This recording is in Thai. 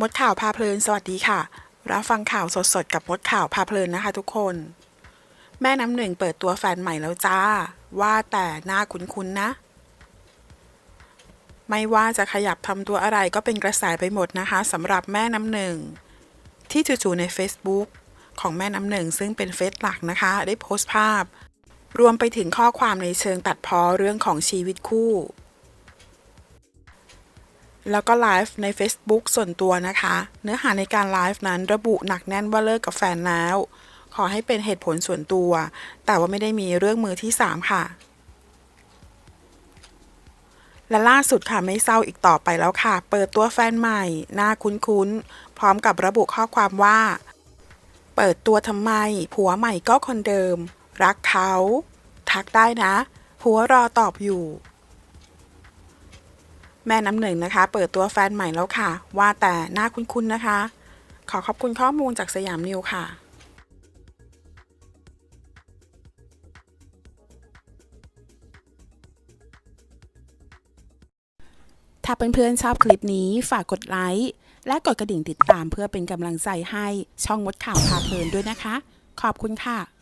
มดข่าวพาเพลิน สวัสดีค่ะ รับฟังข่าวสดๆ กับมดข่าวพาเพลินนะคะทุกคน แม่น้ำหนึ่งเปิดตัวแฟนใหม่แล้วจ้า ว่าแต่หน้าคุ้นๆนะ ไม่ว่าจะขยับทำตัวอะไรก็เป็นกระแสไปหมดนะคะสำหรับแม่น้ำหนึ่ง ที่จู่ๆใน Facebook ของแม่น้ำหนึ่งซึ่งเป็นเฟซหลักนะคะ ได้โพสต์ภาพ รวมไปถึงข้อความในเชิงตัดพ้อเรื่องของชีวิตคู่ แล้วก็ไลฟ์ใน Facebook ส่วนตัวนะคะ เนื้อหาในการไลฟ์นั้นระบุหนักแน่นว่าเลิกกับแฟนแล้ว ขอให้เป็นเหตุผลส่วนตัว แต่ว่าไม่ได้มีเรื่องมือที่ 3 ค่ะ และล่าสุดค่ะไม่เศร้าอีกต่อไปแล้วค่ะ เปิดตัวแฟนใหม่หน้าคุ้นๆ พร้อมกับระบุข้อความว่า เปิดตัวทำไม ผัวใหม่ก็คนเดิม รักเขา ทักได้นะ ผัวรอตอบอยู่ แม่น้ำหนึ่งนะคะ เปิดตัวแฟนใหม่แล้วค่ะ ว่าแต่หน้าคุ้นๆนะคะ ขอขอบคุณข้อมูลจากสยามนิวค่ะถ้าเพื่อนๆชอบคลิปนี้ฝากกดไลค์และกดกระดิ่งติดตามเพื่อเป็นกำลังใจให้ช่องมดข่าวพาเพลินด้วยนะคะ ขอบคุณค่ะ